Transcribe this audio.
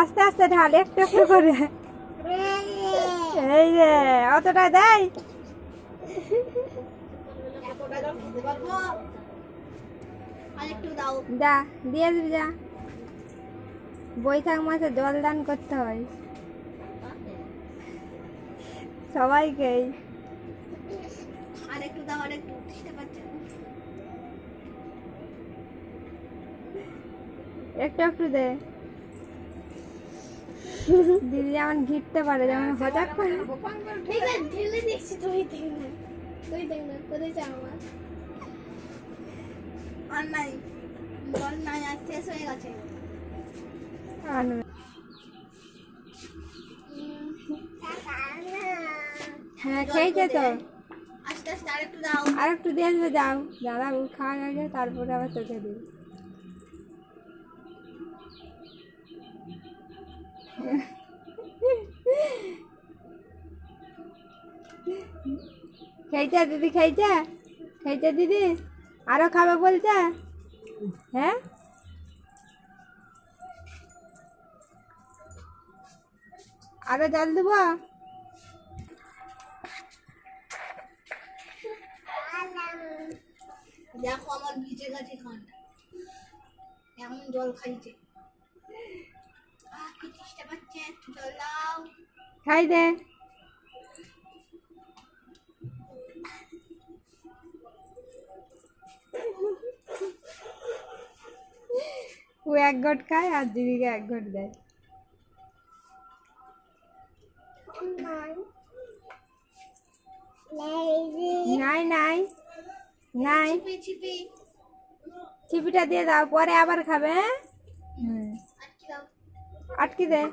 আস্তে আস্তে ঢাল, একটু একটু করে। এই রে, অতটা দেয়? দিয়ে যা। বৈশাখ মাসে জল দান করতে হয়। সবাইকেই একটু একটু দে। দিদি যেমন ঘিরতে পারে যেমন করে। ঠিক আছে ঢেলে দিচ্ছি তুই দেখ না তুই দেখ না কোথায় যা আমার আর নাই জল নাই আর শেষ হয়ে গেছে। হ্যাঁ খেয়েছে তো আস্তে আস্তে আর একটু দাও। আর একটু দিয়ে আসবে যাও দাদা ও খাওয়া গেছে তারপরে আবার তোকে দিই। খেয়েছে, দিদি খেয়েছে? খেয়েছে, দিদি? আরও খাবে বলছে? হ্যাঁ? আরও জল দেবো? দেখো আমার ভিজে গেছে খানটা। এমন জল খাইছে। পাচ্ছে একটু জল দাও খাই দে ও এক ঘট খায় আর দিদিকে এক ঘট দেয় নাই নাই নাই চিপি চিপি চিপিটা দিয়ে দাও পরে আবার খাবে হ্যাঁ হুম আটকে দাও